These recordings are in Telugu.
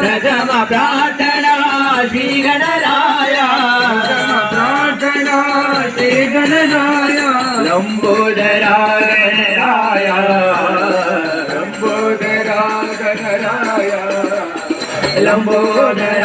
ప్రథమ ప్రార్థనా శ్రీ గణరాయ ప్రార్థన శ్రీ గణనాయ లంబోదరాయ లంబోదరాయ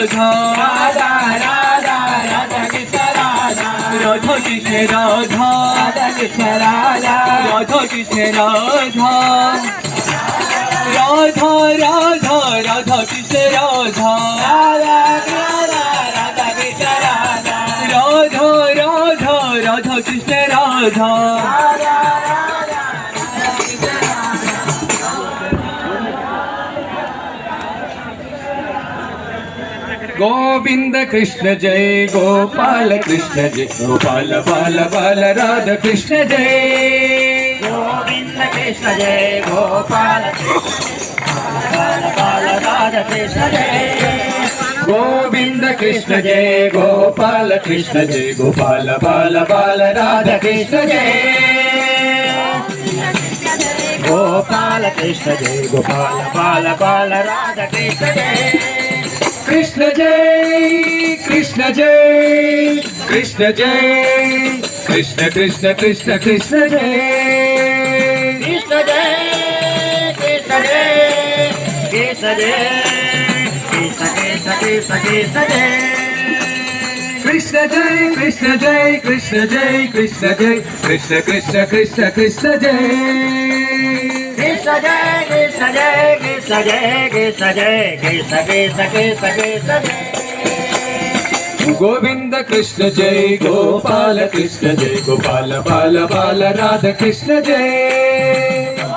রাধা রাধা রাধা রাধা কৃষ্ণ রাধা রাধা কৃষ্ণ রাধা রাধা কৃষ্ণ রাধা রাধা কৃষ্ণ রাধা রাধা রাধা রাধা কৃষ্ণ রাধা রাধা রাধা কৃষ্ণ রাধা রাধা রাধা রাধা কৃষ্ণ রাধা గోవింద కృష్ణ జై గోపాల కృష్ణ జై గోపాల బాల బాల రాధ కృష్ణ జై గోవింద కృష్ణ జయ గోపాల కృష్ణ జయ గోవింద కృష్ణ జై గోపాల కృష్ణ జై గోపాల బాల బాల రాధ కృష్ణ జై గోపాల కృష్ణ జయ గోపాల బాల బాల రాధా కృష్ణ జయ. కృష్ణ జై కృష్ణ జై కృష్ణ జై కృష్ణ కృష్ణ కృష్ణ కృష్ణ జై కృష్ణ జయ కృష్ణ జయ కృష్ణ జై కృష్ణ జై కృష్ణ జై కృష్ణ జై కృష్ణ కృష్ణ కృష్ణ కృష్ణ జై కృష్ణ జయ కృష్ణ జయ కృష్ణ జయ కృష్ణ జయ కృష్ణ కృష్ణ కృష్ణ కృష్ణ జయ గోవింద కృష్ణ జై గోపాల కృష్ణ జై గోపాల బాల బాల రాధ కృష్ణ జై.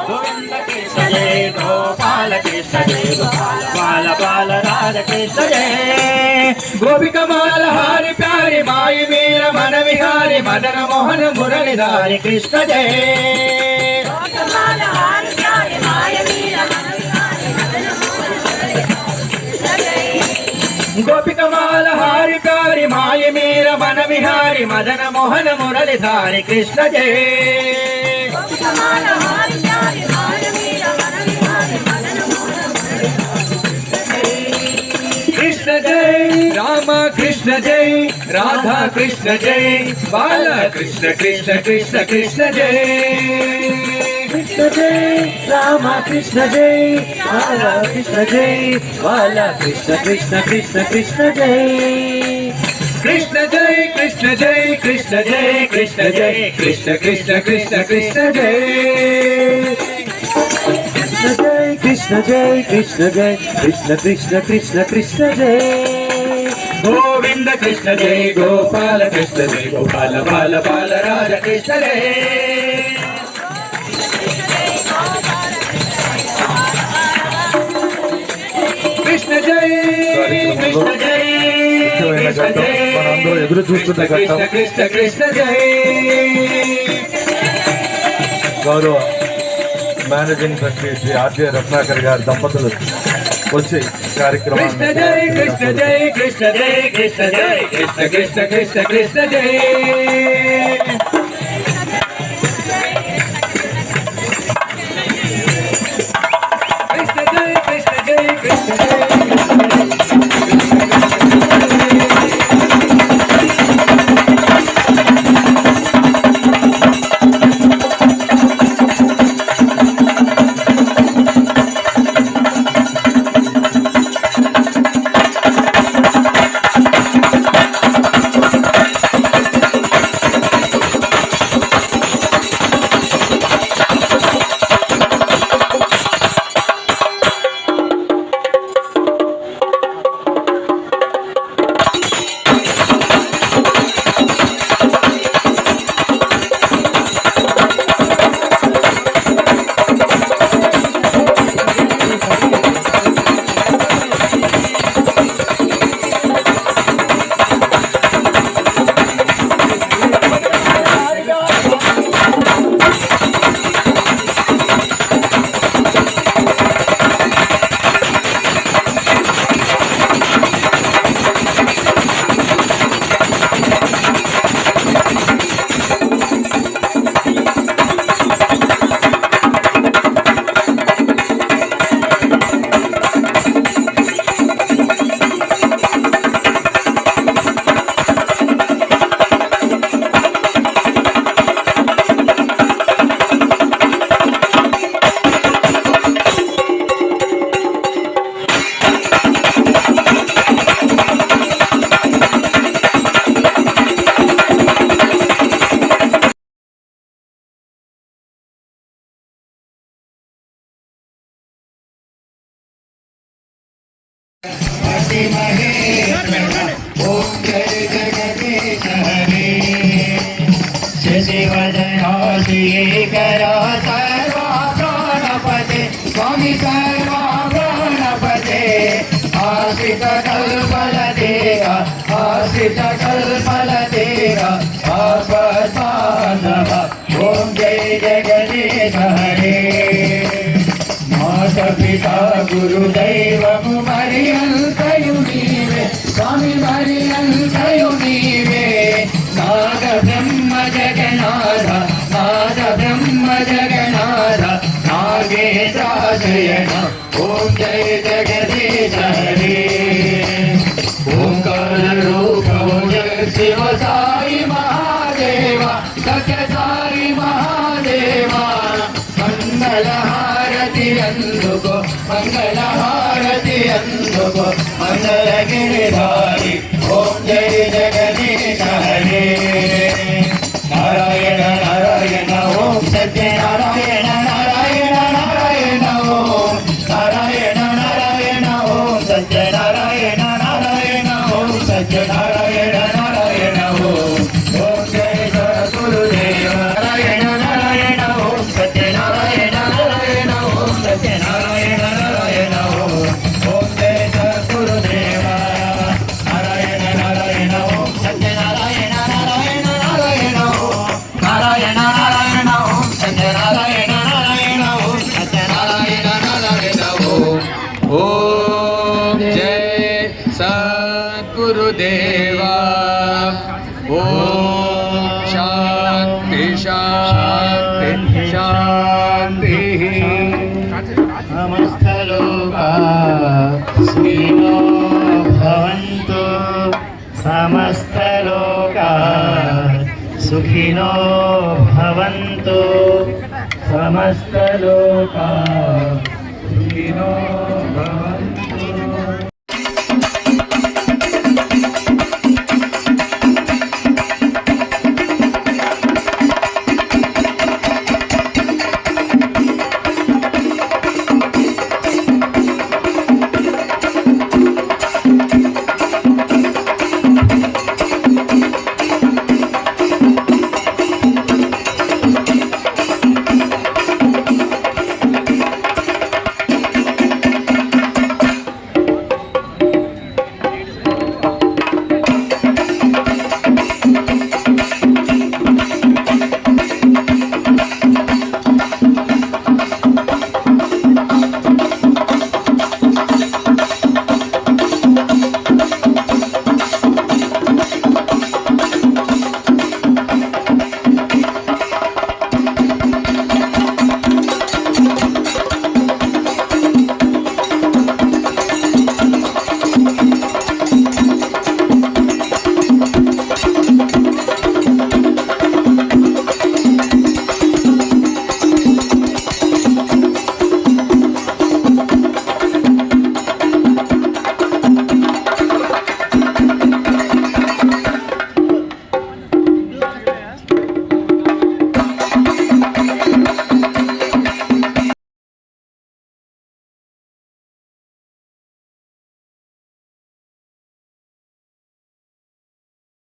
గోవింద కృష్ణ జయ గోపాల కృష్ణ జయ గోపాల బాల బాల రాధ కృష్ణ జయ గోపిక మాల హారి ప్యారి మాయి వీర మన విహారి మదన మోహన మురళిధారి హరి కృష్ణ జయ గోపిక మాల హారి ప్యారి మాయి వీర విహారి మదన మోహన మురళిధారి కృష్ణ జయ. కృష్ణ జయ రామ కృష్ణ జయ రాధా కృష్ణ జయ బాల కృష్ణ కృష్ణ కృష్ణ కృష్ణ జయ. కృష్ణ జై రామ కృష్ణ జై బాల కృష్ణ జై బాల కృష్ణ కృష్ణ కృష్ణ కృష్ణ జై కృష్ణ జై కృష్ణ జై కృష్ణ జై కృష్ణ జై కృష్ణ కృష్ణ కృష్ణ కృష్ణ జై కృష్ణ జై కృష్ణ జై కృష్ణ జై కృష్ణ కృష్ణ కృష్ణ కృష్ణ జై గోవింద కృష్ణ జై గోపాల కృష్ణ జై గోపాల బాల బాల రాధ కృష్ణ జై కృష్ణ జై కృష్ణ జై కృష్ణ జై. మనందరూ ఎదురు చూస్తున్న కృష్ణ ఘట్టం. కృష్ణ కృష్ణ జై. గౌరవ managing trustee Shri RJ Ratnakar గారి దంపతులు వచ్చి కార్యక్రమాన్ని జై కృష్ణ జై కృష్ణ జై కృష్ణ జై కృష్ణ కృష్ణ కృష్ణ కృష్ణ జై కృష్ణ జై. ये करो स्वामी सर्वा प्रणपते आश्रित कल्पल देगा आश्रित कल्पल देगा आपसान ओम जय जगदीश माता पिता गुरुदेव मरियंत युगी स्वामी నాగేశాశయన ఓం జయ జగదీశ హరే ఓంకార రూప శివ సాయి మహాదేవ సత్య సాయి మహాదేవ మంగళహారతి అందుకో మంగళహారతి అందుకో ఓం జయ జగ हस्तलोका